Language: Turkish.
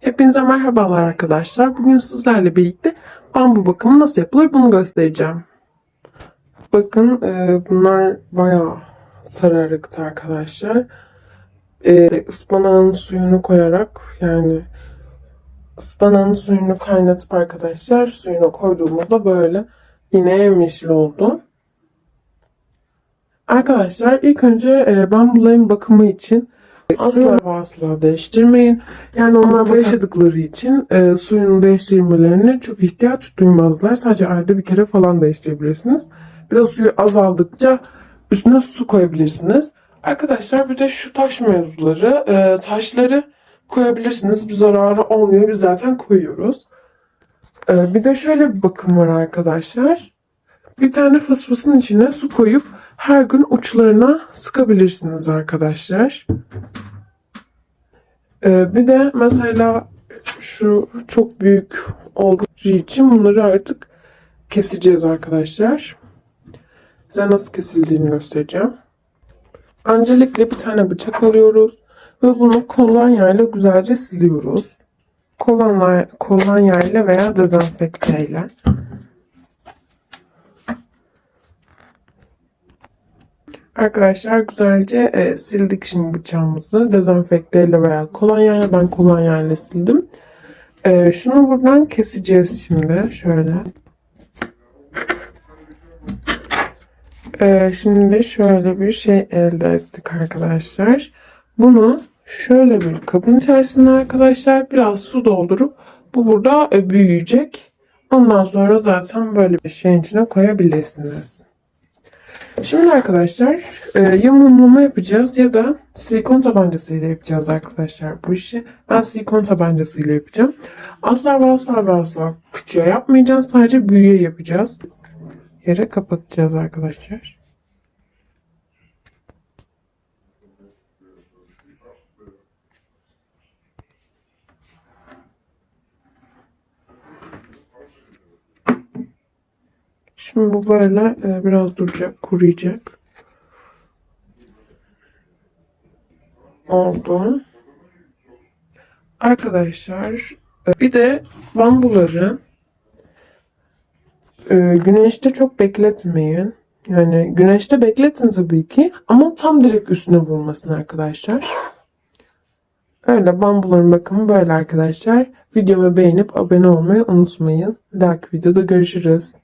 Hepinize merhabalar arkadaşlar. Bugün sizlerle birlikte bambu bakımı nasıl yapılır bunu göstereceğim. Bakın e, bunlar bayağı sararıktı arkadaşlar. E, ıspanağın suyunu koyarak yani ıspanağın suyunu kaynatıp arkadaşlar suyunu koyduğumuzda böyle yine yemyeşil oldu. Arkadaşlar ilk önce e, bambuların bakımı için asla ve asla değiştirmeyin. Yani onlar burada yaşadıkları için e, suyunu değiştirmelerine çok ihtiyaç duymazlar. Sadece ayda bir kere falan değiştirebilirsiniz. Bir de suyu azaldıkça üstüne su koyabilirsiniz. Arkadaşlar bir de şu taş mevzuları, e, taşları koyabilirsiniz. Bir zararı olmuyor. Biz zaten koyuyoruz. E, bir de şöyle bir bakım var arkadaşlar. Bir tane fısfısın içine su koyup her gün uçlarına sıkabilirsiniz arkadaşlar. Ee, bir de mesela şu çok büyük olduğu için bunları artık keseceğiz arkadaşlar. Size nasıl kesildiğini göstereceğim. Öncelikle bir tane bıçak alıyoruz ve bunu kolonyayla güzelce siliyoruz. Kolonya, kolonyayla veya dezenfekteyle. Arkadaşlar güzelce e, sildik şimdi bıçağımızı. Dezenfekteyle veya kolonyayla. Ben kolonyayla sildim. E, şunu buradan keseceğiz şimdi. Şöyle. E, şimdi şöyle bir şey elde ettik arkadaşlar. Bunu şöyle bir kabın içerisine arkadaşlar biraz su doldurup bu burada e, büyüyecek. Ondan sonra zaten böyle bir şeyin içine koyabilirsiniz. Şimdi arkadaşlar e, ya mumlama yapacağız ya da silikon tabancasıyla yapacağız arkadaşlar bu işi. Ben silikon tabancasıyla yapacağım. Asla ve asla ve asla küçüğe yapmayacağız. Sadece büyüğe yapacağız. Yere kapatacağız arkadaşlar. Şimdi bu böyle e, biraz duracak, kuruyacak. Oldu. Arkadaşlar e, bir de bambuları e, güneşte çok bekletmeyin. Yani güneşte bekletin tabii ki ama tam direkt üstüne vurmasın arkadaşlar. Öyle bambuların bakımı böyle arkadaşlar. Videomu beğenip abone olmayı unutmayın. Bir dahaki videoda görüşürüz.